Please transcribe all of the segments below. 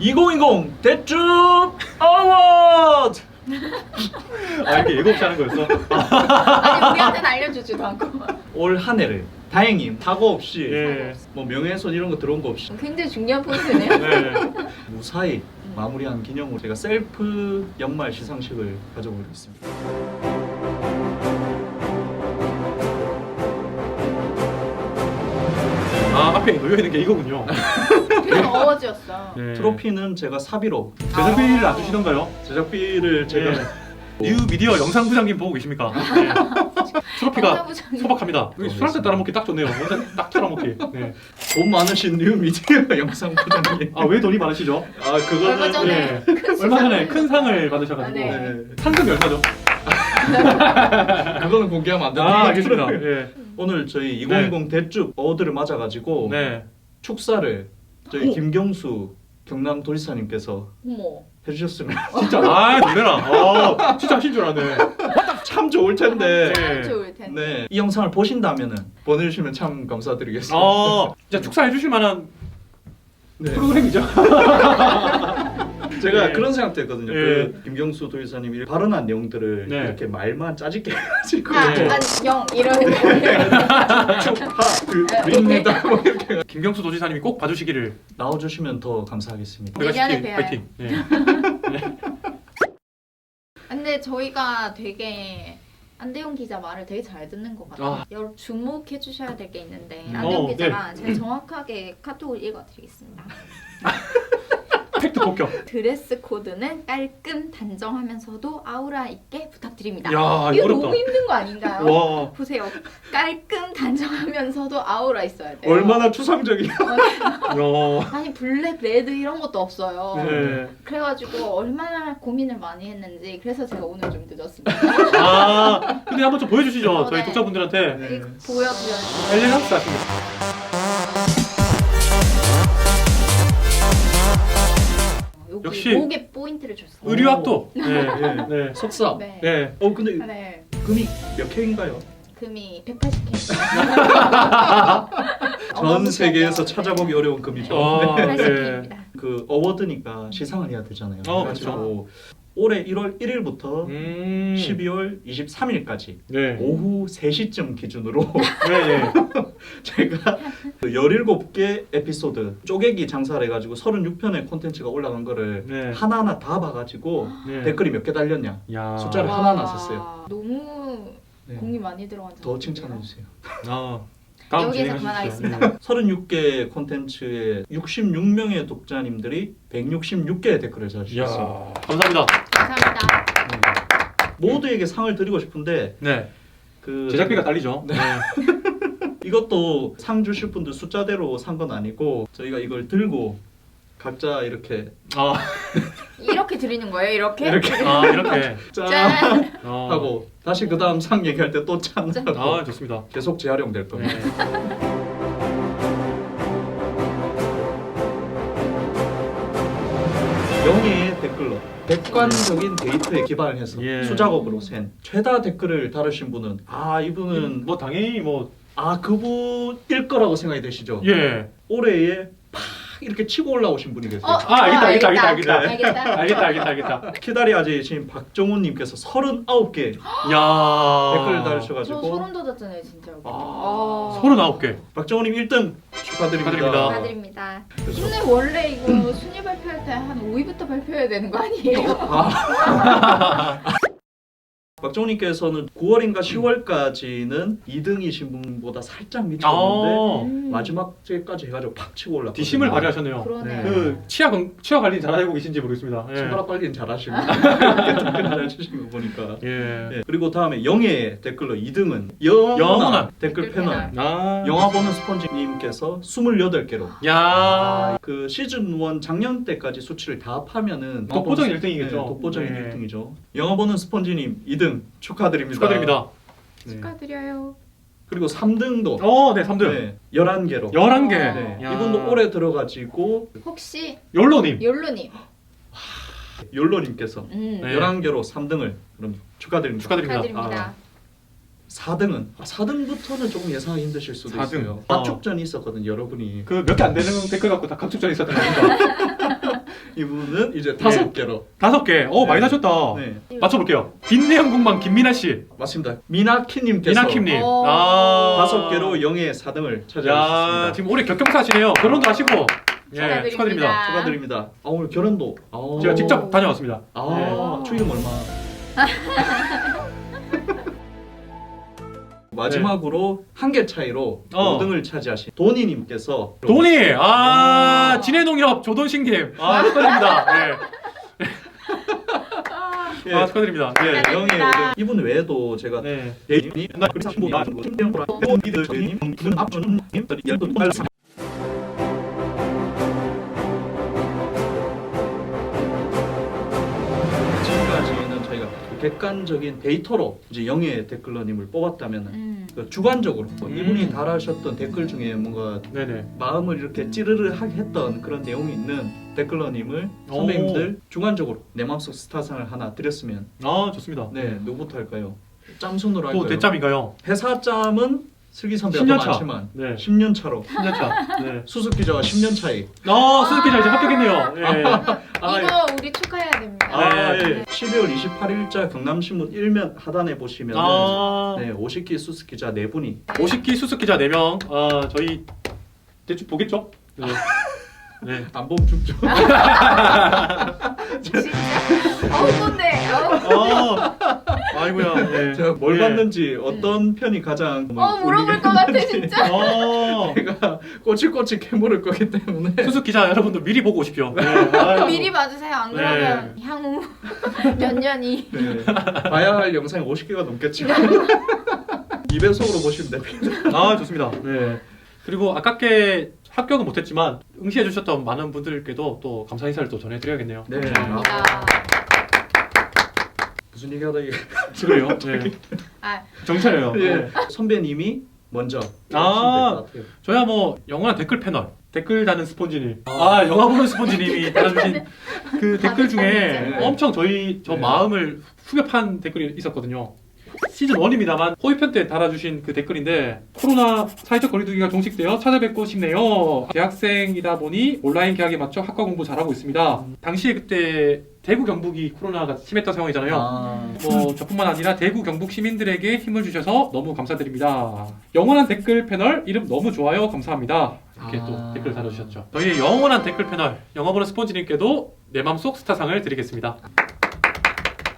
2020 대쭉 어워드 아 이렇게 예고 없이 하는 거였어? 아니 우리한테는 알려주지도 않고 올 한 해를 다행히 사고 없이 예. 뭐 명예훼손 이런 거 들어온 거 없이 굉장히 중요한 포인트네요. 네. 무사히 마무리한 기념으로 제가 셀프 연말 시상식을 가져보겠습니다. 아 앞에 놓여 있는 게 이거군요. 되게 어워즈였어. 네. 트로피는 제가 사비로 제작비를 안 주시던가요? 제작비를 제가 네. 뉴 미디어 영상 부장님 보고 계십니까? 네. 트로피가 영상부장님. 소박합니다. 여기 술 한잔 따라 먹기 딱 좋네요. 완전 딱 따라 먹기. 네. 돈 많으신 뉴 미디어 영상 부장님. 아 왜 돈이 많으시죠? 아 그거는 얼마 전에 네. 큰 얼마 전에 수상을- 큰 상을 받으셔가지고 아, 네. 네. 상금이 얼마죠? 그거는 공개하면 안 된다. 아 알겠습니다. 예. 오늘 저희 2020 대쭉 어워드를 맞아가지고 네. 축사를 저희 오. 김경수 경남 도지사님께서 어머. 해주셨으면 진짜 아 놀래라. 어, 진짜 하신 줄 아네. 참 좋을 텐데. 네. 좋을 텐데. 네, 이 영상을 보신다면은 보내주시면 참 감사드리겠습니다. 어, 진짜 축사해 주실 만한 네. 프로그램이죠. 제가 네. 그런 생각도 했거든요. 네. 그 김경수 도지사님이 발언한 내용들을 네. 이렇게 말만 짜집게 해가지고 아, 네. 안녕 이런 거. 축하드립니다. 뭐 이렇게 김경수 도지사님이 꼭 봐주시기를 나와주시면 더 감사하겠습니다. 내년에 메가시티 뵈요. 파이팅. 네. 근데 저희가 되게 안대용 기자 말을 되게 잘 듣는 것 같아요. 아. 여러분 주목해 주셔야 될 게 있는데 음. 안대용 어, 기자가 제가 정확하게 카톡을 읽어드리겠습니다. 폭격. 드레스 코드는 깔끔 단정하면서도 아우라 있게 부탁드립니다. 야 이거 어렵다. 너무 힘든 거 아닌가요? 와. 보세요. 깔끔 단정하면서도 아우라 있어야 돼요. 얼마나 추상적이야. 야. 아니 블랙 레드 이런 것도 없어요. 네. 그래가지고 얼마나 고민을 많이 했는지 그래서 제가 오늘 좀 늦었습니다. 아 근데 한번 좀 보여주시죠. 어, 저희 네. 독자분들한테 네. 보여드려요. 하십니다. 역시 목에 포인트를 줬어요. 의류학도. 네. 네. 네. 석사. 네. 네. 어 근데 네. 금이 몇 캔인가요? 금이 180K. 전 세계에서 찾아보기 어려운 금이죠. 어, 네. 180K입니다. 그 어워드니까 시상을 해야 되잖아요. 어, 그래가지고 올해 1월 1일부터 음. 12월 23일까지 네. 오후 3시쯤 기준으로 네. 네. 제가 그 17개 에피소드 쪼개기 장사를 해가지고 36편의 콘텐츠가 올라간 거를 네. 하나하나 다 봐가지고 네. 댓글이 몇 개 달렸냐 야. 숫자를 와, 하나하나 썼어요. 너무 네. 공이 많이 들어간 더 칭찬해주세요. 아. 다음 여기서. 그만하겠습니다. 36개 콘텐츠에 66명의 독자님들이 166개의 댓글을 네. 달아주셨어요. 감사합니다. 감사합니다. 모두에게 상을 드리고 싶은데 네. 그 제작비가 딸리죠. 네. 이것도 상 주실 분들 숫자대로 산 건 아니고 저희가 이걸 들고 각자 이렇게 아, 이렇게 드리는 거예요? 이렇게? 이렇게 아 이렇게. 짠 짠. 어. 하고 다시 그 다음 상 얘기할 때 또 짠 짠. 하고 아 좋습니다. 계속 재활용될 네. 겁니다. 영예의 댓글러 객관적인 데이터에 기반을 해서 예. 수작업으로 센 최다 댓글을 달으신 분은 아 이분은 뭐 당연히 뭐 아 그분일 거라고 생각이 되시죠? 예. 올해에 팍 이렇게 치고 올라오신 분이 계세요. 어, 아, 알겠다, 알겠다, 알겠다, 알겠다. 알겠다. 알겠다 알겠다 알겠다. 키다리 아재이신 박정훈님께서 39개 야. 댓글을 저 달으셔가지고 소름 돋았잖아요, 진짜. 아. 서른아홉 개. 박정훈님 1등 축하드립니다. 축하드립니다. 축하드립니다. 그래서- 근데 원래 이거 순위 발표할 때 한 5위부터 발표해야 되는 거 아니에요? 아. 박정훈님께서는 9월인가 10월까지는 2등이신 분보다 살짝 밑이었는데 아. 음. 마지막 주에까지 해가지고 팍 치고 올랐거든요. 뒷심을 발휘하셨네요. 그러네요. 그 치아 건- 치아 관리 잘하고 계신지 모르겠습니다. 예. 손가락 빨리는 잘하시고 댓글 달아주신 거 보니까 예. 네, 그리고 다음에 영예 댓글로 2등은 영원한, 영원한 댓글 댓글 패널 패널. 아. 영화 보는 스펀지님께서 28개로 야. 그 시즌 1 작년 때까지 수치를 다 합하면은 독보적인 영화 보는- 1등이겠죠. 네, 독보적인 네. 1등이죠. 영화 보는 스펀지님 2등 축하드립니다. 축하드립니다. 네. 축하드려요. 그리고 3등도 어, 네, 3등. 네, 11개로. 11개. 네, 야. 이분도 올해 들어가지고 혹시 욜로님. 욜로님. 욜로님께서 음. 네. 11개로 3등을 그럼 축하드립니다. 축하드립니다. 축하드립니다. 4등은 아, 4등부터는 조금 예상하기 힘드실 수도 4등. 있어요. 어. 각축전이 있었거든요, 여러분이. 그 몇 개 안 되는 댓글 갖고 다 각축전이 있었던 겁니다. 이분은 이제 다섯 개로. 다섯 개. 오 많이 네. 나셨다. 네, 맞춰볼게요. 빈내형 궁방 김민아 씨, 맞습니다. 미나키님께서 미나킴님. 오. 아 다섯 개로 영예 4등을 야 차지하셨습니다. 지금 올해 격경사시네요. 결혼도 하시고. 예, 축하드립니다. 축하드립니다. 축하드립니다. 아, 오늘 결혼도. 아, 제가 직접 다녀왔습니다. 아, 네. 추임 얼마? 마지막으로 한 개 차이로 어. 5등을 차지하신 도니님께서 돈이 아 아. 진해농협 조돈신김 아 축하드립니다. 예. 예, 아 축하드립니다. 예. 영예 5등 이분 외에도 제가 네. 대인이 옛날 그리스 신부 나고 김병호라 원기들 대님 분 앞주는 님 열도 빨라 지금까지는 객관적인 데이터로 이제 영예 댓글러님을 뽑았다면 음. 그 주관적으로 뭐 음. 이분이 달하셨던 댓글 중에 뭔가 네네. 마음을 이렇게 찌르르 하게 했던 그런 내용이 있는 댓글러님을 선배님들 주관적으로 내 마음속 스타상을 하나 드렸으면 아 좋습니다. 네 누구부터 할까요? 짬순으로 할까요? 또 대짬인가요? 회사 짬은 슬기 선배가 10년 더 차. 많지만 네. 10년 차로 10년 차. 네. 수습 기자와 10년 차이. 아 수습 기자 이제 합격했네요. 예. 아, 이거 우리 축하해야 됩니다. 아, 네. 예. 12월 28일자 경남신문 1면 하단에 보시면 아 네, 50기 수습 기자 네 분이 50기 수습기자 4명. 아 저희 대충 보겠죠? 네. 네. 안 보면 죽죠. 진짜. 어우 뭔데? 어우. 아 아이고야. 네. 제가 뭘 네. 봤는지 어떤 편이 가장 뭐어 물어볼 것 같아 진짜. 아 제가 꼬치꼬치 캐물을 거기 때문에 수습 기자 여러분들 미리 보고 오십시오. 네. 아이고. 미리 봐주세요. 안 그러면 향후 몇 년이 네, 봐야 할 영상이 50개가 넘겠죠. 2배속으로 보시면 됩니다. 아 좋습니다. 네. 그리고 아깝게 합격은 못했지만 응시해 주셨던 많은 분들께도 또 감사 인사를 또 전해드려야겠네요. 네. 감사합니다. 무슨 얘기하다 이게 그래요. 네. 아 정찰해요. 예. 네. 선배님이 먼저 아. 같아요. 저야 뭐 영원한 댓글 패널 댓글 다는 스폰지님 아 영화 보는 스폰지님이 달아주신 그 댓글 중에 네. 엄청 저희 저 네. 마음을 후벼판 댓글이 있었거든요 시즌 1입니다만 호위편 때 달아주신 그 댓글인데 코로나 사회적 거리두기가 종식되어 찾아뵙고 싶네요 대학생이다 보니 온라인 계약에 맞춰 학과 공부 잘하고 있습니다 당시에 그때 대구 경북이 코로나가 심했던 상황이잖아요 아, 뭐 저뿐만 아니라 대구 경북 시민들에게 힘을 주셔서 너무 감사드립니다. 영원한 댓글 패널 이름 너무 좋아요 감사합니다. 이렇게 아. 또 댓글 달아주셨죠. 저희 영원한 댓글 패널 영어보는 스폰지님께도 내 맘속 스타상을 드리겠습니다.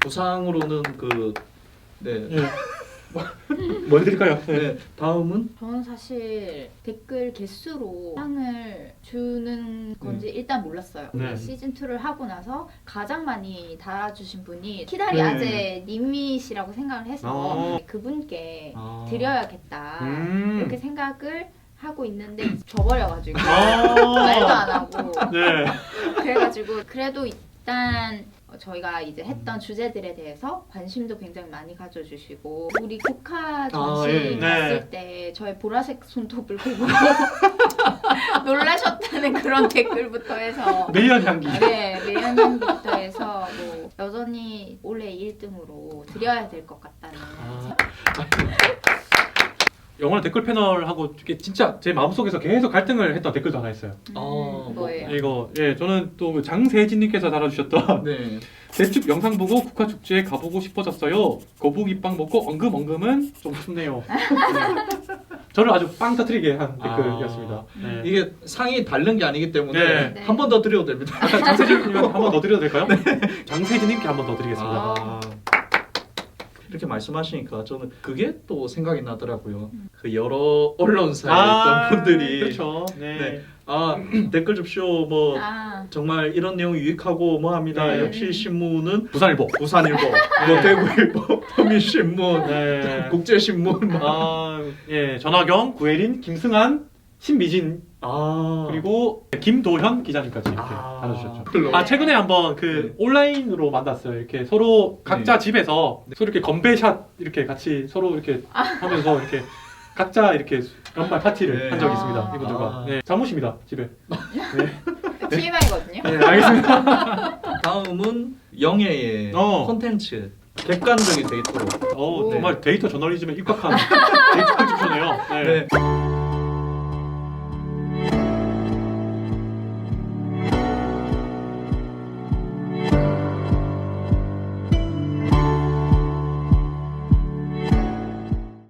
부상으로는 그 네. 예. 뭐 해드릴까요? 네. 다음은 저는 사실 댓글 개수로 상을 주는 건지 일단 몰랐어요. 네. 시즌 2를 하고 나서 가장 많이 달아주신 분이 키다리 네. 아재 님이시라고 생각을 해서 아. 그분께 아. 드려야겠다 음. 이렇게 생각을 하고 있는데 져버려가지고 아. 말도 안 하고 네. 그래가지고 그래도 일단 저희가 이제 했던 주제들에 대해서 관심도 굉장히 많이 가져주시고 우리 국화 전시 예. 갔을 네. 때 저의 보라색 손톱을 보고 놀라셨다는 그런 댓글부터 해서 매연 향기. 네 매연형부터 해서 뭐 여전히 올해 1등으로 드려야 될 것 같다는 아. 영원한 댓글 패널하고 이게 진짜 제 마음속에서 계속 갈등을 했던 댓글도 하나 있어요. 음, 아, 뭐. 뭐예요? 이거 예 저는 또 장세진님께서 달아주셨던 네. 대축 영상 보고 국화 축제에 가보고 싶어졌어요. 거북이 빵 먹고 엉금 엉금은 좀 춥네요. 네. 저를 아주 빵 터트리게 한 댓글이었습니다. 아. 네. 이게 상이 다른 게 아니기 때문에 네. 네. 한 번 더 드려도 됩니다. 장세진님 한번 더 드려도 될까요? 장세진님께 한 번 더 드리겠습니다. 아. 이렇게 말씀하시니까 저는 그게 또 생각이 나더라고요. 그 여러 언론사에 있던 분들이 그렇죠. 네. 네. 아 댓글 줍쇼 뭐 아 정말 이런 내용 유익하고 뭐 합니다. 네. 역시 신문은 부산일보. 부산일보, 뭐 대구일보, 평일신문, 네. 국제신문 뭐. 아, 예, 전화경, 구혜린, 김승한, 신미진 아 그리고 김도현 기자님까지 이렇게 아. 달아주셨죠. 별로. 아 최근에 한번 그 네. 온라인으로 만났어요. 이렇게 서로 각자 네. 집에서 서로 이렇게 건배샷 이렇게 같이 서로 이렇게 하면서 이렇게 각자 이렇게 연말 파티를 네. 한 적이 아. 있습니다. 이분들과 아. 네, 잠옷입니다 집에. 네, TMI거든요. 네 알겠습니다. 다음은 영예의 어. 콘텐츠 객관적인 데이터로 어 오. 정말 데이터 저널리즘에 입각한 데이터를 주셨네요. 네. 네.